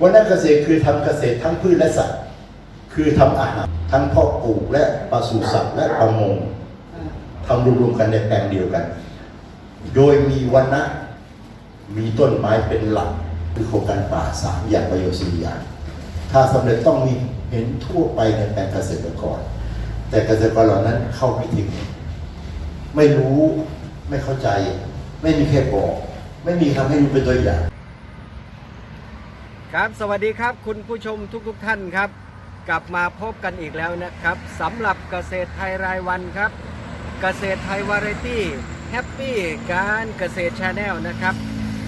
วันนั้นเกษตรคือทำเกษตรทั้งพืชและสัตว์ คือทำอาหารทั้งพาะปลูกและปศุสัตว์และประมงทำรวมๆกันในแปลงเดียวกัน โดยมีวันนะมีต้นไม้เป็นหลักคือโครงการป่าสามอย่างประโยชน์สี่อย่างถ้าสำเร็จต้องมีเห็นทั่วไปในแปลงเกษตรกร แต่เกษตรกรเหล่านั้นเข้าไม่ถึง ไม่รู้ไม่เข้าใจ ไม่มีใครบอก ไม่มีทำให้รู้เป็นตัวอย่าง ครับสวัสดีครับคุณผู้ชมทุกๆทท่านครับ กลับมาพบกันอีกแล้วนะครับสำหรับเกษตรไทยรายวันครับ เกษตรไทยวาไรตี้แฮปปี้การเกษตรชาแนลนะครับ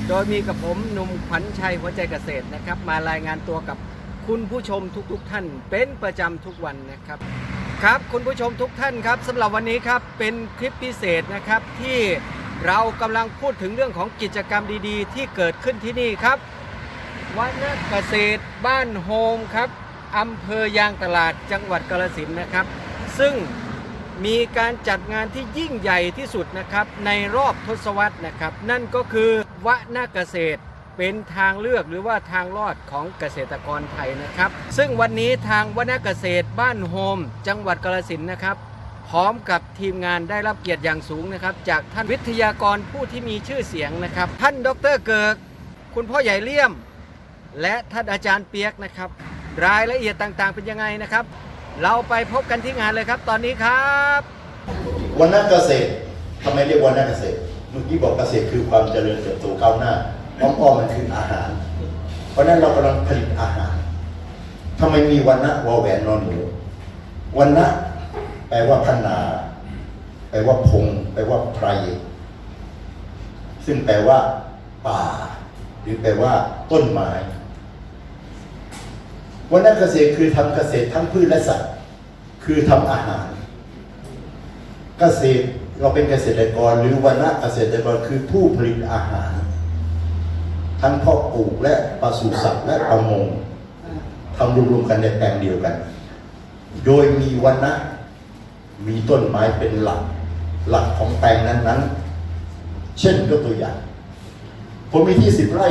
โดยมีกับผมหนุ่มขวัญชัยหัวใจเกษตรนะครับ มารายงานตัวกับคุณผู้ชมทุกๆทท่าน เป็นประจำทุกวันนะครับครับคุณผู้ชมทุกท่านครับสำหรับวันนี้ครับเป็นคลิปพิเศษนะครับที่เรากำลังพูดถึงเรื่องของกิจกรรมดีๆ ที่เกิดขึ้นที่นี่ครับ วันเกษตรบ้านโฮมครับอำเภอยางตลาดจังหวัดกาฬสินธุ์นะครับ ซึ่งมีการจัดงานที่ยิ่งใหญ่ที่สุดนะครับ ในรอบทศวรรษนะครับ นั่นก็คือวนาเกษตรเป็นทางเลือกหรือว่าทางรอดของเกษตรกรไทยนะครับ ซึ่งวันนี้ทางวนาเกษตรบ้านโฮม จังหวัดกาฬสินธุ์นะครับ พร้อมกับทีมงานได้รับเกียรติอย่างสูงนะครับ จากท่านวิทยากรผู้ที่มีชื่อเสียงนะครับ ท่านดรเกิก คุณพ่อใหญ่เลี่ยม และท่านอาจารย์เปียกนะครับ รายละเอียดต่างๆเป็นยังไงนะครับ เราไปพบกันที่งานเลยครับตอนนี้ครับวันนักเกษตรทำไมเรียกวันนักเกษตรเมื่อกี้บอกเกษตรคือความเจริญเติบโตก้าวหน้าน้องอ้อมมันคืออาหาร เพราะฉะนั้นเรากำลังผลิตอาหารทำไมมีวันนะวอแหวนนอนหนูวันนะแปลว่าพันนาแปลว่าพง แปลว่าไพรซึ่งแปลว่า ป่า หรือแปลว่าต้นไม้ วันนักเกษตรคือทำเกษตรทั้งพืชและสัตว์ คือทำอาหาร เกษตรเราเป็นเกษตรกรหรือวันณะเกษตรกรคือผู้ผลิตอาหาร ทั้งพาะปลูกและปศุสัตว์และประมงทำรวมๆกันในแปลงเดียวกัน โดยมีวันนะมีต้นไม้เป็นหลัก หลักของแปลงนั้นๆ เช่นยกตัวอย่าง ผมมีที่สิบไร่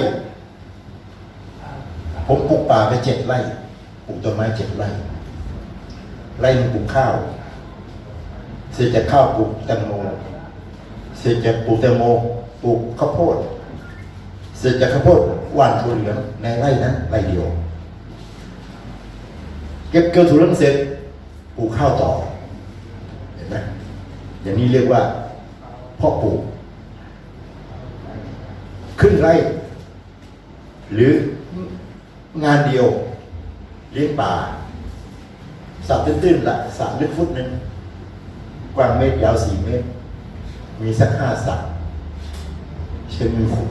ผมปลูกป่าไปเจ็ดไร่ ปลูกต้นไม้เจ็ดไร่ไร่หนึ่งปลูกข้าว เสร็จจากข้าวปลูกแตงโม เสร็จจากปลูกแตงโมปลูกข้าวโพด เสร็จจากข้าวโพดหว่านถั่วเหลืองในไร่นั้นไร่เดียว เก็บเกี่ยวถั่วเหลืองเสร็จปลูกข้าวต่อ เห็นไหมอย่างนี้เรียกว่าพ่อปลูกขึ้นไร่ หรืองานเดียว ลี้ยงปลาสระตื้นๆละสระลึกฟุตหนึ่งกว้างเมตรยาวสี่เมตร มีสักห้าสระใช้มือขุด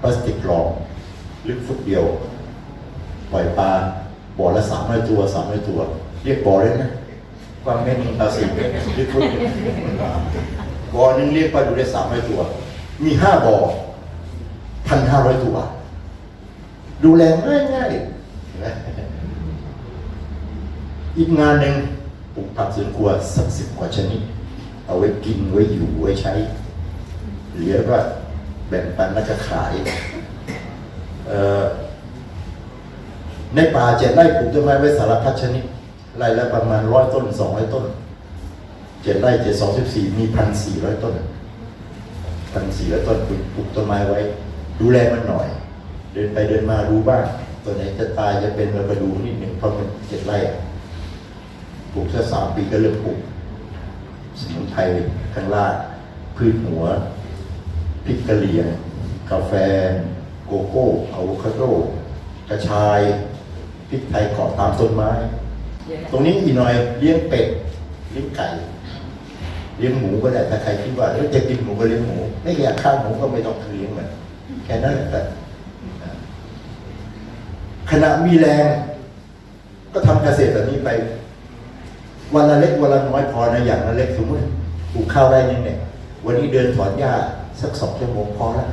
พลาสติกรองลึกฟุตเดียว ปล่อยปลาบ่อละสามร้อยตัวสามร้อยตัว เรียกบ่อเลยนะกว้างเมตรหนึ่งยาวสี่เมตรลึกฟุตบ่อหนึงเรียกปลาดูได้สามร้อยตัว มีห้าบ่อพันห้าร้อยตัว ดูแลง่ายง่ายๆ อีกงานหนึ่งปลูกผักสวนครัวสักสิบกว่าชนิด เอาไว้กินไว้อยู่ไว้ใช้ เหลือก็แบ่งปันแล้วก็ขาย ในป่าเจ็ดไร่ปลูกต้นไม้ไว้สารพัดชนิดไร่ละประมาณร้อยต้นสองร้อยต้นเจ็ดไร่เจ็ดสองสิบสี่มีพันสี่ร้อยต้นพันสี่ร้อยต้นปลูกต้นไม้ไว้ ดูแลมันหน่อย เดินไปเดินมาดูบ้าง ตัวไหนจะตายจะเป็นเราไปดูนิดหนึ่งเพราะมันเจ็ดไร่ปลูกแค่สามปีก็เริ่มปลูกสมุนไพรข้างล่างพืชหัวพริกกะเหรี่ยง กาแฟ โกโก้อะโวคาโดกระชายพริกไทยเกาะตามต้นไม้ ตรงนี้อีกหน่อยเลี้ยงเป็ดเลี้ยงไก่เลี้ยงหมูก็ได้ถ้าใครคิดว่าเอ้ยจะกินหมูก็เลี้ยงหมูไม่อยากข้าวหมูก็ไม่ต้องเลี้ยงมันแค่นั้นแหละแต่ ขณะมีแรง ก็ทำเกษตรแบบนี้ไป วันละเล็กวันละน้อยพอนะอย่างละเล็กสมมติปลูกข้าวได้ยังเนี่ยวันนี้เดินถอนหญ้าสักสองชั่วโมงพอแล้ว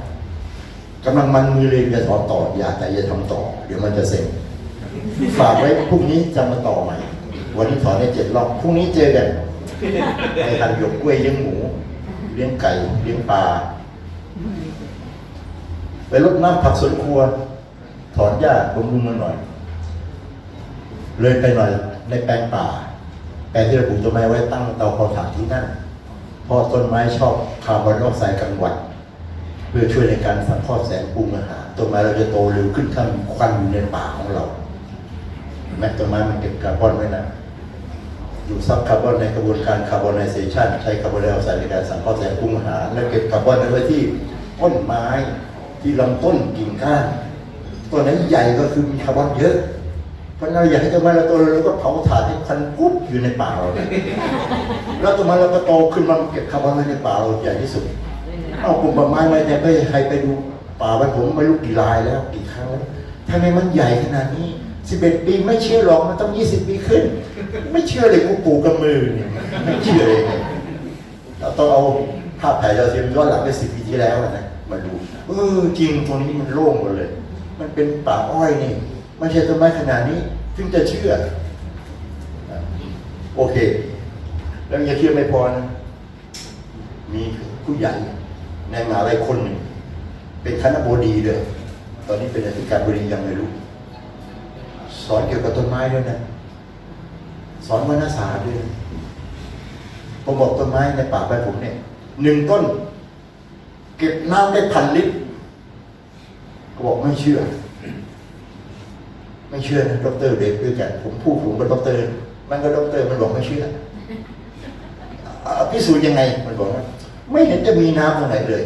กำลังมันมือเลยจะถอนต่ออยากแต่จะทำต่อ เดี๋ยวมันจะเสร็จฝากไว้พรุ่งนี้จะมาต่อใหม่ วันนี้ถอนได้เจ็ดรอบพรุ่งนี้เจอกันไปทำหยกกล้วยเลี้ยงหมู เลี้ยงไก่ เลี้ยงปลาไปรดน้ำผักสวนครัว ถอนหญ้าบำรุงมันหน่อย เลยไปหน่อยในแปลงป่า แปลงที่เราปลูกต้นไม้ไว้ตั้งเตาเผาถ่านที่นั่นเพราะต้นไม้ชอบคาร์บอนออกไซด์กลางวันเพื่อช่วยในการสังเคราะห์แสงปรุงอาหารต้นไม้เราจะโตเร็วขึ้นถ้ามีควันอยู่ในป่าของเราเห็นไหมต้นไม้มันเก็บคาร์บอนไว้นะดูดซับคาร์บอนในกระบวนการคาร์บอนไนเซชันใช้คาร์บอนไดออกไซด์ในการสังเคราะห์แสงปรุงอาหารและเก็บคาร์บอนไว้ที่ต้นไม้ที่ลำต้นกิ่งก้าน ต้นไหนใหญ่ก็คือมีคาร์บอนเยอะ เพราะเราอยากให้ต้นไม้เราโตเร็วก็เผาถ่านที่คันกุ๊บอยู่ในป่าเราเนี่ยแล้วต้นไม้เราก็โตขึ้นมาเก็บคาร์บอนไว้ในป่าเราใหญ่ที่สุด เอากลุ่มป่าไม้มาแต่ไม่ใครไปดูป่าบ้านผมไม่รู้กี่ลายแล้วกี่ครั้งแล้วทำไมมันใหญ่ขนาดนี้11ปีไม่เชื่อหรอกมันต้อง20ปีขึ้น ไม่เชื่อเลยกูปลูกกับมือเนี่ยไม่เชื่อเลยเราต้องเอาภาพถ่ายดาวเทียมย้อนหลังไป10ปีที่แล้วนะมาดูเออจริงตรงนี้มันโล่งหมดเลย มันเป็นป่าอ้อยนี่ไม่ใช่ต้นไม้ขนาดนี้ถึงจะเชื่อ โอเค แล้วยังเชื่อไม่พอนะมีผู้ใหญ่ในมหาลัยคนหนึ่ง เป็นคณะบดีเลย ตอนนี้เป็นอธิการบดียังไม่รู้ สอนเกี่ยวกับต้นไม้ด้วยนะ สอนวรรณศาสตร์ด้วยนะผมบอกต้นไม้ในป่าบ้านผมเนี่ยหนึ่งต้น เก็บน้ำได้พันลิตร ก็บอกไม่เชื่อ ไม่เชื่อนะดรเด็กด้วยกันผมพูดผมกับดรมันก็ดรมันบอกไม่เชื่ออพิสูจน์ยังไงมันบอกว่าไม่เห็นจะมีน้ำตรงไหนเลย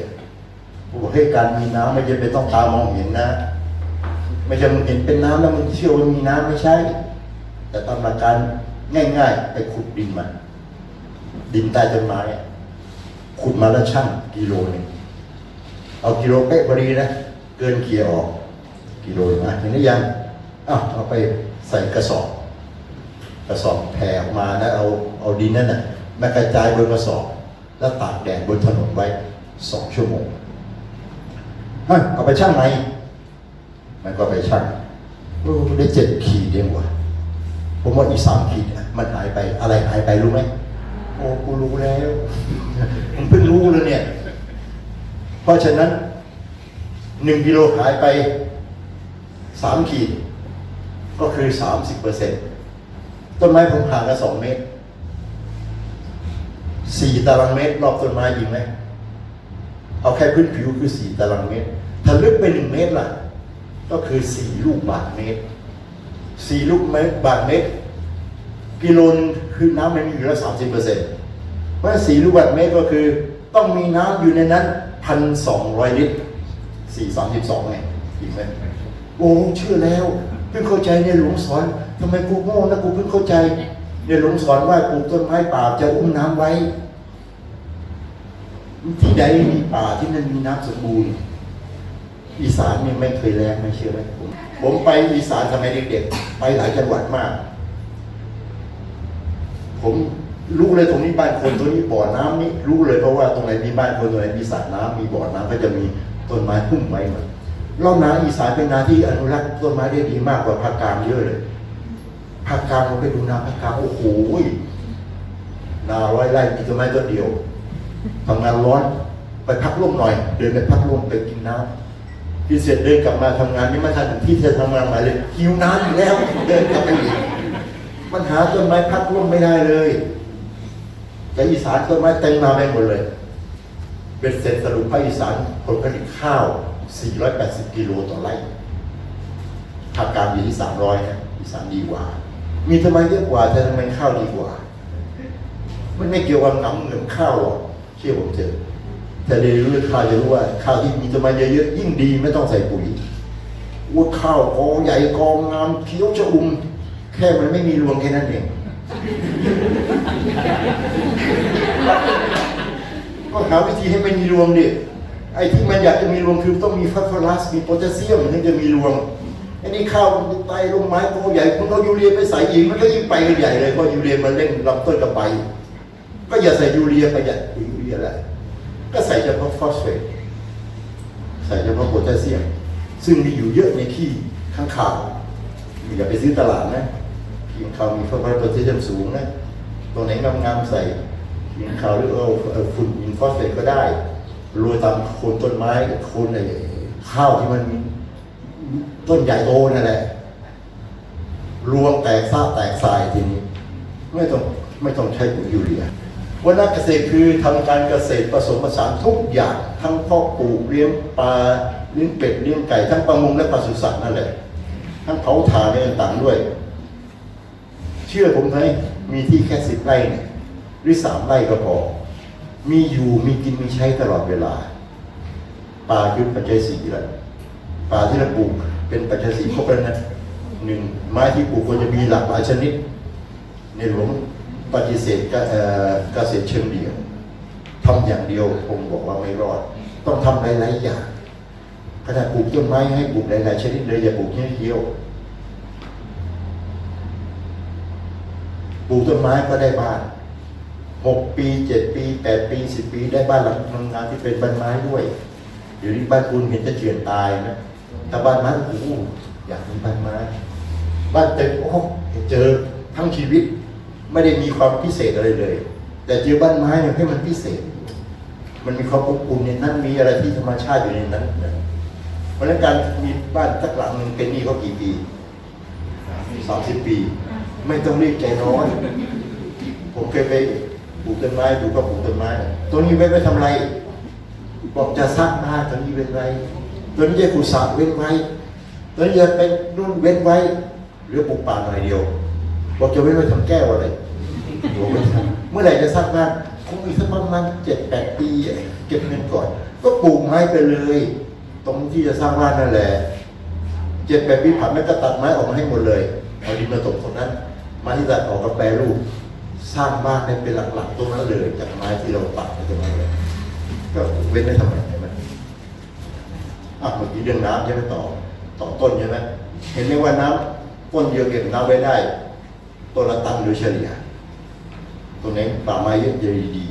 ผมบอกให้การมีน้ำไม่จำเป็นต้องตามองเห็นนะ ไม่ใช่มึงเห็นเป็นน้ำแล้วมึงเชื่อว่ามีน้ำไม่ใช่ แต่ตามหลักการง่าย ๆ ไปขุดดินมา ดินใต้ต้นไม้ขุดมาแล้วชั่งกิโลหนึ่งเอากิโลเป๊ะพอดีนะ เกินเกียร์ออกกิโลมาเห็นหรือยังอ้าวเอาไปใส่กระสอบ กระสอบแผ่ออกมาแล้วเอาเอาดินนั่นน่ะมากระจายบนกระสอบ แล้วตากแดดบนถนนไว้สองชั่วโมงเฮ้ยเอาไปชั่งไหมมันก็ไปชั่งโอ้ได้เจ็ดขีดเองว่ะผมว่าอีกสามขีดมันหายไปอะไรหายไปรู้ไหมโอ้กูรู้แล้วผมเพิ่งรู้เลยเนี่ย เพราะฉะนั้น หนึ่งกิโลหายไปสามขีด ก็คือสามสิบเปอร์เซ็นต์ต้นไม้ผมห่างกันสองเมตรสี่ตารางเมตร รอบต้นไม้จริงไหมเอาแค่พื้นผิวคือสี่ตารางเมตร ถ้าลึกไปหนึ่งเมตรล่ะ ก็คือสี่ลูกบาทเมตรสี่ลูกเมตรบาทเมตร กิโลนคือน้ำมันมีอยู่แล้วสามสิบเปอร์เซ็นต์เพราะสี่ลูกบาทเมตรก็คือ ต้องมีน้ำอยู่ในนั้นพันสองร้อยลิตร สี่สามสิบสองไงจริงไหมโอ้เชื่อแล้ว เพิ่งเข้าใจในหลวงสอนทำไมกูโง่นะกูเพิ่งเข้าใจในหลวงสอนว่าปลูกต้นไม้ป่าจะอุ้มน้ำไว้ ที่ใดมีป่าที่นั่นมีน้ำสมบูรณ์ อีสานเนี่ยไม่เคยแรงไม่เชื่อไหมผมผมไปอีสานสมัยเด็กๆไปหลายจังหวัดมาก ผมรู้เลยตรงนี้บ้านคนตรงนี้บ่อน้ำนี่รู้เลยเพราะว่าตรงไหนมีบ้านคนตรงไหนมีสระน้ำมีบ่อน้ำก็จะมี ต้นไม้พุ่มไว้หมดร่องนาอีสานเป็นนาที่อนุรักษ์ต้นไม้ได้ดีมากกว่าภาคกลางเยอะเลยภาคกลางเราไปดูนาภาคกลางโอ้โหนาร้อยไร่มีต้นไม้ต้นเดียวทำงานร้อนไปพักร่มหน่อย เดินไปพักร่มไปกินน้ำกินเสร็จเดินกลับมาทำงานนี่ม่ทันที่จะทำงานใหม่เลยหิวน้ำอีกแล้ว เดินกลับไปอีกมันหาต้นไม้พักร่มไม่ได้เลยแต่อีสานต้นไม้เต็มมาไปหมดเลย เป็นเสร็จสรุปภาคอีสานผลผลิตข้าว 480 กิโลต่อไร่ภาคกลางอยู่ที่ 300นะอีสานดีกว่า มีทำไมเยอะกว่าแต่ทำไมข้าวดีกว่า มันไม่เกี่ยวกับหนำเหมือนข้าวหรอกเชื่อผมเถอะแต่เรียนรู้เรื่องข้าวจะรู้ว่าข้าวที่มีต้นไมเยอะๆยิ่งดีไม่ต้องใส่ปุ๋ยว่าข้าวกอใหญ่กองงามเขียวชอุ่มแค่มันไม่มีรวงแค่นั้นเอง ก็หาวิธีให้มันมีรวงดิไอ้ที่มันอยากจะมีรวงคือต้องมีฟอสฟอรัสมีโพแทสเซียมถึงจะมีรวงไอ้นี่ข้าวมันไตลงไม้โตใหญ่คุณเอายูเรียไปใส่อีกมันก็ยิ่งไปกันใหญ่เลยเพราะยูเรียมันเร่งลำต้นกับใบก็อย่าใส่ยูเรียประหยัดยูเรียแหละก็ใส่เฉพาะฟอสเฟตใส่เฉพาะโพแทสเซียม ซึ่งมีอยู่เยอะในขี้ข้างข่าวอย่าไปซื้อตลาดนะขี้ข้างข่าวมีฟอสฟอรัสโพแทสเซียมสูงนะตัวไหนงามๆใส่ ขี้ข้างข่าวหรือเอาเอฝุ่นอินฟอสเฟตก็ได้โรยตามโคนต้นไม้โคนไอ้ข้าวที่มันต้นใหญ่โตนั่นแหละรวงแตกซ่าแตกทรายทีนี้ ไม่ต้องไม่ต้องใช้ปุ๋ยยูเรียวันนักเกษตรคือทำการเกษตรผสมผสานทุกอย่าง ทั้งพาะปลูกเลี้ยงปลาเลี้ยงเป็ดเลี้ยงไก่ทั้งประมงและปศุสัตว์นั่นแหละทั้งเผาถ่านอะไรต่างๆด้วย เชื่อผมไหมมีที่แค่สิบไร่เนี่ย รือสามไร่ก็พอ มีอยู่มีกินมีใช้ตลอดเวลาปลาคือปัจจัยสี่แล้วปลาที่เราปลูกเป็นปัจจัยสี่ครบแล้วนะหนึ่งไม้ที่ปลูกก็จะมีหลากหลายชนิด ในหลวงปฏิเสธกเกษตรเชิงเดี่ยวทำอย่างเดียวผมบอกว่าไม่รอด ต้องทำหลายๆอย่างขนาดปลูกต้นไม้ให้ปลูกหลายๆชนิดเลยอย่าปลูกแค่เดียวปลูกต้นไม้ก็ได้บ้าน หกปีเจ็ดปีแปดปีสิบปีได้บ้านหลังทำงานที่เป็นบ้านไม้ด้วยเดี๋ยวนี้บ้านคุณเห็นจะเจือนตายนะแต่บ้านไม้โอ้โหอยากมีบ้านไม้บ้านเต็มโอ้โหเจอทั้งชีวิตไม่ได้มีความพิเศษอะไรเลย แต่เจอบ้านไม้เนี่ยให้มันพิเศษ มันมีความอบอุ่นในนั้นมีอะไรที่ธรรมชาติอยู่ในนั้นนะเพราะฉะนั้นการมีบ้านสักหลังหนึ่งเป็นนี้เขากี่ปีสามสิบปี ไม่ต้องรีบใจร้อนผมเคยไป ลูกต้นไม้ดูก็ปลูกต้นไม้ตัวนี้ไว้ไปทำไรบอกจะสร้างบ้านตัวนี้เว้นไว้ตัวนี้จะขุดสระเว้นไว้ตัวนี้จะเป็นรุ่นเว้นไว้เหรือปลูกป่าหน่อยเดียวบอกจะเว้นไว้ทำแก้วอะไรเมื่อไหร่จะสร้างบ้านคงอีกสักประมาณเจ็ดแปดปีเก็บเงินก่อน ก็ปลูกไม้ไปเลย ตรงที่จะสร้างบ้านนั่นแหละเจ็ดแปดปีผ่านไปก็ตัดไม้ออกมาให้หมดเลยเอาดินมาตกตรงนั้นม้ที่ตัดออกก็แปรรูป สร้างบ้านได้เป็นหลักๆตรงนั้นเลยจากไม้ที่เราตัดไปตรงนั้นเลยก็เว้นได้ทำไมใช่ไหมอะเมื่อกี้เรื่องน้ำใช่ไหมต่อต่อต้นใช่ไหมเห็นไหมว่าน้ำต้นเดียวเก็บน้ำไว้ได้ต้นละตันโดยเฉลี่ยตรงไหนป่าไม้เยอะจะดี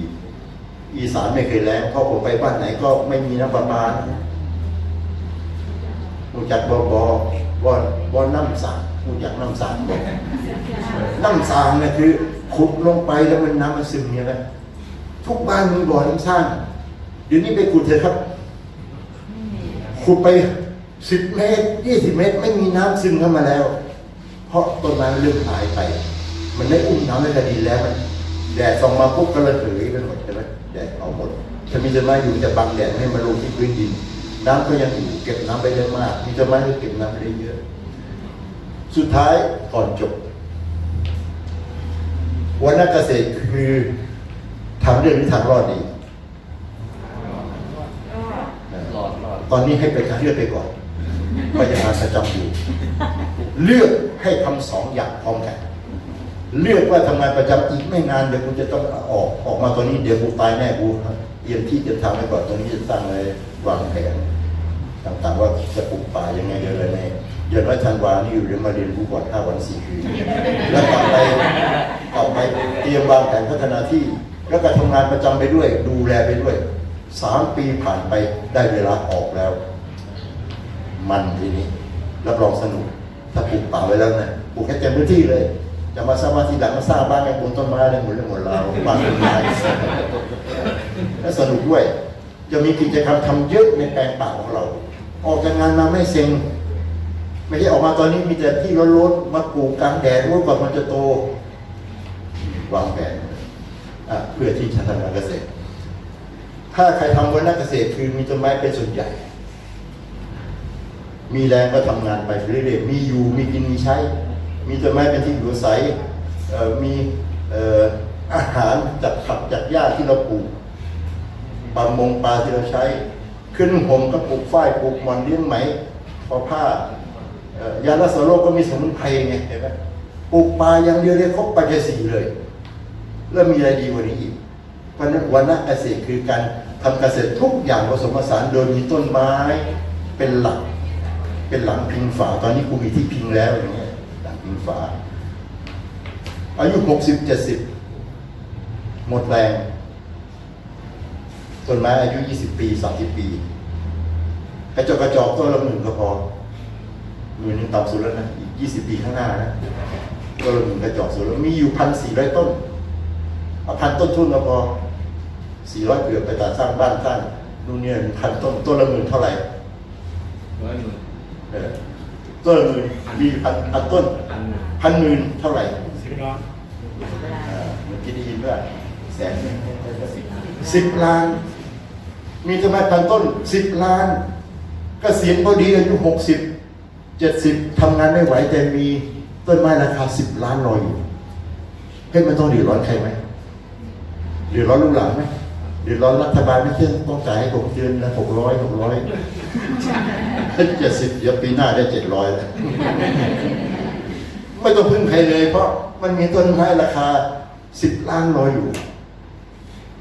อีสานไม่เคยแล้งเพราะผมไปบ้านไหนก็ไม่มีน้ำประปารู้จักบอบอบอบอน้ำสางรู้จักน้ำสางบอกน้ำสางเนี่ยคือ ขุดลงไปแล้วมันน้ำมันซึมเนี่ยนะทุกบ้านมีบ่อน้ำสร้างเดี๋ยวนี้ไปขุดเถอะครับ ขุดไปสิบเมตรยี่สิบเมตร ไม่มีน้ำซึมเข้ามาแล้ว เพราะต้นไม้เริ่มหายไป มันได้อุ้มน้ำในกระดินแล้วมันแดดส่องมาปุ๊บก็ระเหยไปหมดใช่ไหมแดดเอาหมดถ้ามีต้นไม้อยู่จะบังแดดให้มันลงที่พื้นดิน น้ำก็ยังอยู่เก็บน้ำไปได้มาก มีต้นไม้ก็เก็บน้ำไปได้เยอะ สุดท้ายก่อนจบ วันนักเกษตรคือทำเรื่องนี้ทางรอดดีหลอดหลอดตอนนี้ให้ไปเลือกไปก่อนก็ยังงานประจำอยู่ เลือกให้ทำสองอย่างพร้อมกันเลือกว่าทำงานประจำอีกไม่นานเดี๋ยวกูจะต้องออกออกมาตอนนี้เดี๋ยวกูตายแน่กูเตรียมที่จะทำไว้ก่อนตอนนี้จะตั้งเลยวางแผนต่างๆว่าจะปลูกป่ายังไงเดี๋ยวอะไรในเดือนว่าธันวานี่อยู่เดี๋ยวมาเรียนรู้ก่อนห้าวันสี่คืนแล้วต่อไป ต่อไปเตรียมวางแผนพัฒนาที่ แล้วก็ทำงานประจำไปด้วย ดูแลไปด้วยสามปีผ่านไปได้เวลาออกแล้ว มันทีนี้รับรองสนุก ถ้าปลูกป่าไว้แล้วนะปลูกแค่เต็มพื้นที่เลย จะมาสร้างบ้านทีหลังมาสร้างบ้านในบนต้นไม้ในหมดเรื่องหมดราบ้านต้นไม้และสนุกด้วย จะมีกิจกรรมทำเยอะในแปลงป่าของเรา ออกจากงานมาไม่เซ็งไม่ใช่ออกมาตอนนี้มีแต่ที่ร้อนๆมาปลูกกลางแดดรู้ก่อนมันจะโต วางแผนเพื่อที่จะทำการเกษตร ถ้าใครทำวันนักเกษตรคือมีต้นไม้เป็นส่วนใหญ่ มีแรงก็ทำงานไปเรื่อยๆมีอยู่มีกินมีใช้ มีต้นไม้เป็นที่อยู่อาศัยมีอาหารจากผักจากหญ้าที่เราปลูกปลามงปลาที่เราใช้ ขึ้นห่มก็ปลูกฝ้ายปลูกมอนเลี้ยงไหมพอผ้ายาละสโรคก็มีสมุนไพรไงเห็นไหมปลูกปลาอย่างเดียวเนี่ยครบปัจจัยสี่เลย แล้วมีอะไรดีกว่านี้อีกเพราะนั้นวันนักเกษตรคือการทำเกษตรทุกอย่างผสมผสานโดยมีต้นไม้เป็นหลัก เป็นหลังพิงฝาตอนนี้กูมีที่พิงแล้วอย่างเงี้ยหลังพิงฝา อายุหกสิบเจ็ดสิบหมดแรงต้นไม้อายุยี่สิบปีสามสิบปีกระจกกระจอกต้นละหมื่นก็พอหมื่นหนึ่งต่ำสุดแล้วนะอีกยี่สิบปีข้างหน้านะต้นละหมื่นกระจอกสุดแล้วมีอยู่พันสี่ร้อยต้น เอาพันต้นทุนก็พอสี่ร้อยเกือบไปตัดสร้างบ้านสร้างนู่นเนี่ยพันต้นต้นละหมื่นเท่าไหร่ร้อยหมื่นเออต้นละหมื่นมีพันพันต้นอันหนึ่งพันหมื่นเท่าไหร่สิบล้านเอ่อเมื่อกี้ได้ยินว่าแสนสิบล้าน มีทำไมพันต้นสิบล้านกเกษียณพอดีอายุหกสิบเจ็ดสิบทำงานไม่ไหวแต่มีต้นไม้ราคาสิบล้านรออยู่เฮ้ยมันต้องเดือดร้อนใครไหมเดือดร้อนลูกหลานไหมเดือดร้อนรัฐบาลไม่ใช่ต้องจ่ายให้ผมเดือนละหกร้อยหกร้อยเจ็ดสิบเดี๋ยวปีหน้าได้เจ็ดร้อยแล้วไม่ต้องพึ่งใครเลย เพราะมันมีต้นไม้ราคาสิบล้านรออยู่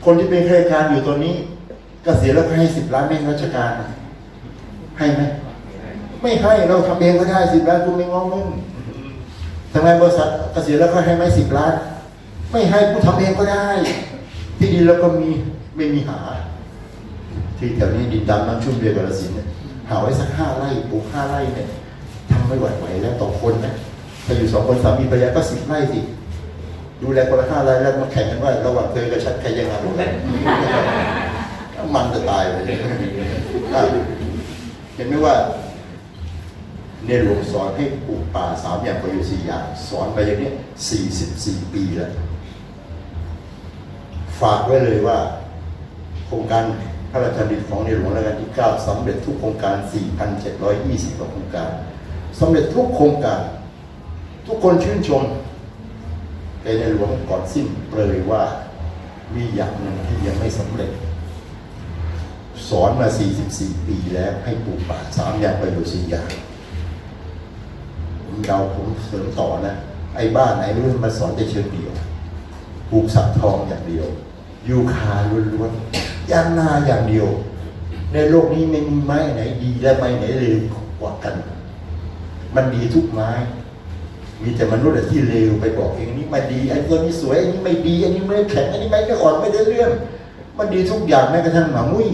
คนที่เป็นข้าราชการอยู่ตัวนี้กเกษียณแล้วก็ให้สิบล้านไม่ราชการ ให้ไหมไม่ให้เราทำเองก็ได้สิบล้านคุณไม่งอมึงทำงานบริษัทเกษียณแล้วก็ให้ไหมสิบล้าน ไม่ให้กูทำเองก็ได้ ที่ดินเราก็มีไม่มีหา ที่แถวนี้ดินดำน้ำชุ่มเรียกระสินเนี่ยหาไว้สักห้าไร่ปลูกห้าไร่เนี่ยทำไม่ไหวไหวแล้วต่อคนนะถ้าอยู่สองคนสามีภรรยาก็สิบไร่สิดูแลคนละห้าไร่แล้วมาแข่งกันว่าระหว่างเธอกับฉันใครยังงานกันมันจะตายเลยเห็นไหมว่าในหลวงสอนให้ปลูกป่าสามอย่างประโยชน์สี่อย่าง สอนไปอย่างนี้สี่สิบสี่ปีแล้ว ฝากไว้เลยว่า โครงการพระราชดำริของในหลวงรัชกาลที่ 9สำเร็จทุกโครงการ 4,720กว่าโครงการสำเร็จทุกโครงการ ทุกคนชื่นชมแต่ในหลวงก่อนสิ้นเปรยว่ามีอย่างหนึ่งที่ยังไม่สำเร็จ สอนมา 44 ปีแล้วให้ปลูกป่าสามอย่างประโยชน์สี่อย่างผมเดาผมเสริมต่อนะ ไอ้บ้านไหนไม่รู้มาสอนแต่เชิงเดียวปลูกสักทองอย่างเดียว ยูคาล้วนๆย่างหน้าอย่างเดียว ในโลกนี้ไม่มีไม้ไหนดีและไม้ไหนเลวกว่ากัน มันดีทุกไม้ มีแต่มนุษย์ที่เลวไปบอกเองนี่มันดีอันตัวนี้สวยอันนี้ไม่ดีอันนี้ไม่แข็งอันนี้ไม่อ่อนไม่ได้เรื่อง มันดีทุกอย่างแม้กระทั่งหมามุ้ย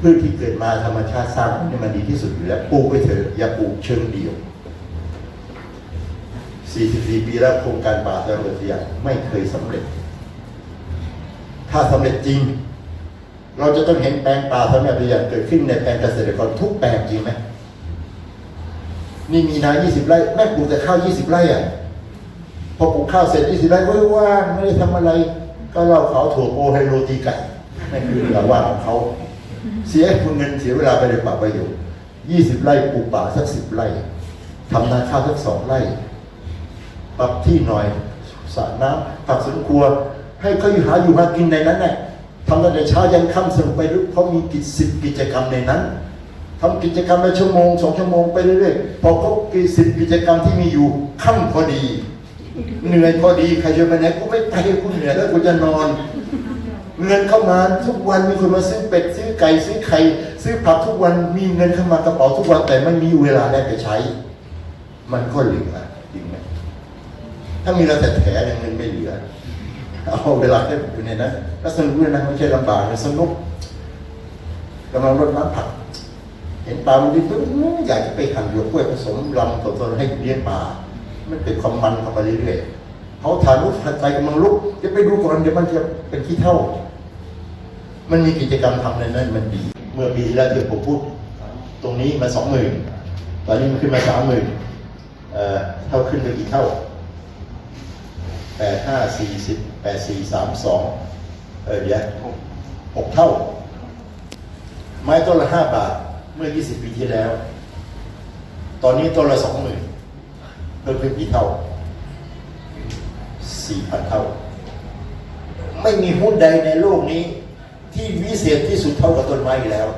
พืชที่เกิดมาธรรมชาติสร้างนี่มันดีที่สุดอยู่แล้วปลูกไปเถอะอย่าปลูกเชิงเดียว 44 ปีแล้วโครงการป่าตะเวนยางไม่เคยสำเร็จ ถ้าสำเร็จจริง เราจะต้องเห็นแปลงป่าสำเร็จอย่างเกิดขึ้นในแปลงเกษตรกรทุกแปลงจริงไหมนี่มีนา 20 ไร่ แม่ปลูกแต่ข้าว 20 ไร่อะ พอปลูกข้าวเสร็จ 20 ไร่ก็ว่างไม่ได้ทำอะไร ก็เล่าเขาถั่วโอไฮโรตีไก่นั่นคือเวลาว่างของเขา เสียเงินเสียเวลาไปเลยป่าประโยชน์20 ไร่ปลูกป่าสัก 10 ไร่ทำนาข้าวสักสองไร่ ปรับที่หน่อยสระน้ำผักสวนครัว ให้เขาอยู่หาอยู่หากินในนั้นแหละทำตั้งแต่เช้ายันค่ำสนุกไปเรื่อเขามีกิจสิบกิจกรรมในนั้นทำกิจกรรมละชั่วโมงสองชั่วโมงไปเรื่อยๆพอครบกิจสิบกิจกรรมที่มีอยู่ค่ำพอดี เหนื่อยพอดีใครจะไปไหนกูไม่ไปกูเหนื่อยแล้วกูจะนอน เงินเข้ามาทุกวันมีคนมาซื้อเป็ดซื้อไก่ซื้อไข่ซื้อผักทุกวันมีเงินเข้ามากระเป๋าทุกวันแต่ไม่มีเวลาได้ไปใช้ มันก็เหลือจริงไหมถ้ามีเราแต่แผลเงินไม่เหลือ เอาเวลาแค่อยู่ในนั้นแล้วสนุกด้วยนะไม่ใช่ลำบากนะสนุกกำลังรดน้ำผัก เห็นปลามันดิ้นอยากจะไปหั่นหยวกกล้วยผสมลำตัวๆให้เลี้ยงปลามันเป็นความมันเข้าไปเรื่อยๆเขาถ่ายรูปถ่ายใจกำลังลุกจะไปดูก่อนเดี๋ยวมันจะเป็นขี้เท่า มันมีกิจกรรมทำในนั้นมันดี เมื่อปีที่แล้วที่ผมพูด ตรงนี้มาสองหมื่นตอนนี้มันขึ้นมาสามหมื่นเออเท่าขึ้นไปกี่เท่าแปดห้าสี่สิบ แปดสี่สามสองเออเดียวหกเท่า ไม้ต้นละห้าบาทเมื่อยี่สิบปีที่แล้ว ตอนนี้ต้นละสองหมื่นเพิ่มขึ้นกี่เท่าสี่พันเท่า ไม่มีหุ้นใดในโลกนี้ ที่วิเศษที่สุดเท่ากับต้นไม้อีกแล้ว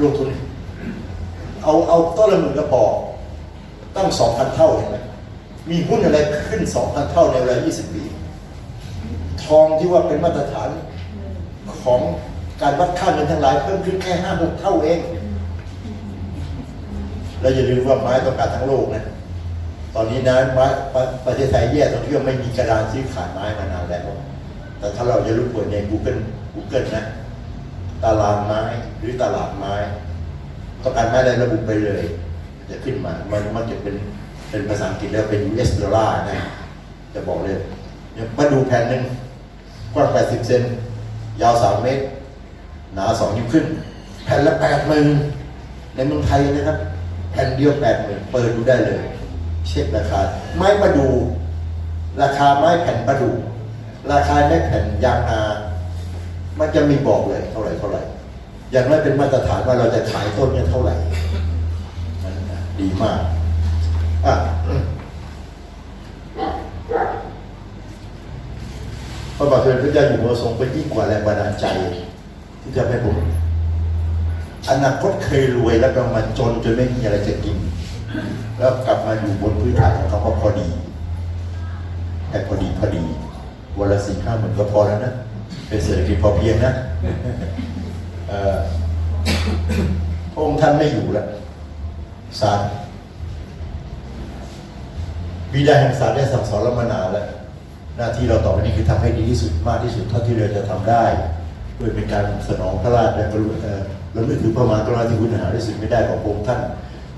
ลงทุนเอาเอาต้นละหมื่นกระบอกตั้งสองพันเท่าเห็นไหมมีหุ้นอะไรขึ้น2,000เท่าในเวลา20ปี องที่ว่าเป็นมาตรฐานของการวัดค่าเงินทั้งหลายเพิ่มขึ้นแค่5-6เท่าเอง แล้วอย่าลืมว่าไม้ต้องการทั้งโลกนะ ตอนนี้นะไม้ประเทศไทยแย่ตรงที่ว่าไม่มีกระดานซื้อขายไม้มานานแล้ว แต่ถ้าเราจะรู้เปิดใน Google Google นะ ตารางไม้หรือตลาดไม้ต้องการไม้ใดระบุไปเลย จะขึ้นมา มันมันจะเป็นเป็นภาษาอังกฤษแล้วเป็น US ดอลลาร์นะ จะบอกเลยมาดูแผนหนึ่ง กว้าง 80 เซน ยาว 3 เมตร หนา 2 นิ้วขึ้น แผ่นละ8หมื่นในเมืองไทยนะครับ แผ่นเดียวแปดหมื่นเปิดดูได้เลย เช็คราคา ไม้ประดู ราคาไม้แผ่นประดู ราคาไม้แผ่นยางนา มันจะมีบอกเลยเท่าไหร่เท่าไหร่ อย่างน้อยเป็นมาตรฐานว่าเราจะขายต้นเนี่ยเท่าไหร่ ดีมาก อะ ระบาทสมเด็จพระเจ้าอยู่หัวทรงเป็นยิ่งกว่าแรงบันดาลใจ ที่จะให้ผมอนาคตเคยรวยแล้วก็มาจนจนไม่มีอะไรจะกิน แล้วกลับมาอยู่บนพื้นฐานของเขาก็พอดี แต่พอดีพอดีวันละสี่ห้าหมื่นก็พอแล้วนะเป็นเศรษฐกิจพอเพียงนะเอ่อพระองค์ท่านไม่อยู่แล้วศาลบิดาแห่งศาลได้สั่งสอนเรามานานแล้ว หน้าที่เราต่อไปนี้คือทำให้ดีที่สุดมากที่สุดเท่าที่เราจะทำได้ด้วยเป็นการสนองพระราชและรเราไม่ถือประมาณกรณาธิคุณหาได้สิ่งไม่ได้ของพระองค์ท่าน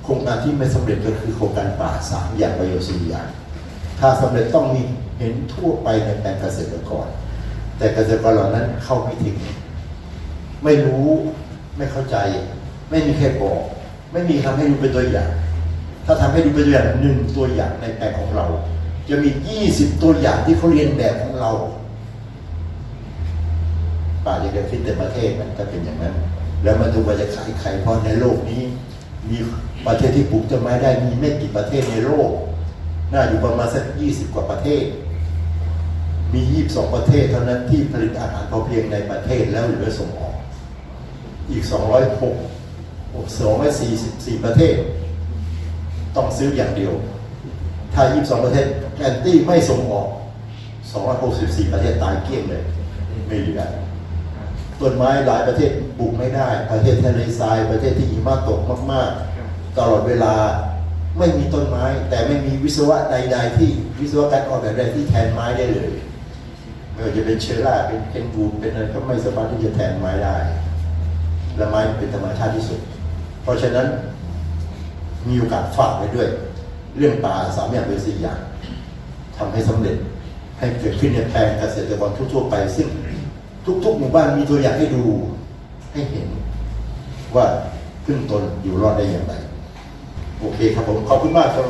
โครงการที่ไม่สำเร็จก็คือโครงการป่าสามอย่างประโยชน์สี่อย่าง ถ้าสำเร็จต้องมีเห็นทั่วไปในแปลงเกษตรกร แต่เกษตรกรเหล่านั้นเข้าไม่ถึง ไม่รู้ไม่เข้าใจ ไม่มีใครบอก ไม่มีทำให้ดูเป็นตัวอย่าง ถ้าทำให้ดูเป็นตัวอย่างหนึ่งตัวอย่างในแปลงของเรา จะมียี่สิบตัวอย่างที่เขาเรียนแบบของเรา ป่าจะเกิดขึ้นในประเทศมันถ้าเป็นอย่างนั้น แล้วมันดูว่าจะขายใครเพราะในโลกนี้ มีประเทศที่ปลูกต้นไม้ได้มีไม่กี่ประเทศในโลก น่าอยู่ประมาณสักยี่สิบกว่าประเทศ มียี่สิบสองประเทศเท่านั้นที่ผลิตอาหารพอเพียงในประเทศแล้วเหลือส่งออก อีกสองร้อยหกสองร้อยสี่สิบสี่ประเทศ ต้องซื้ออย่างเดียว ถ้า 22 ประเทศแอนตี้ไม่ส่งออก 264 ประเทศตายเกลี้ยงเลย ไม่เหลือต้นไม้หลายประเทศปลูกไม่ได้ ประเทศทะเลทราย ประเทศที่หิมะตกมาก ๆ ตลอดเวลาไม่มีต้นไม้ แต่ไม่มีวิศวะใด ๆ ที่วิศวการออกแบบใดที่แทนไม้ได้เลยไม่ว่าจะเป็นเชื้อราเป็นเพนบูนเป็นอะไรก็ไม่สามารถที่จะแทนไม้ได้ และไม้เป็นธรรมชาติที่สุด เพราะฉะนั้นมีโอกาสฝากไว้ด้วย เรื่องป่าสามอย่างเป็นสี่อย่างทำให้สำเร็จ ให้เกิดขึ้นในแปลงเกษตรกรทั่วๆไป ซึ่งทุกๆหมู่บ้านมีตัวอย่างให้ดูให้เห็น ว่าขึ้นตนอยู่รอดได้อย่างไร โอเคครับผมขอบคุณมากครับ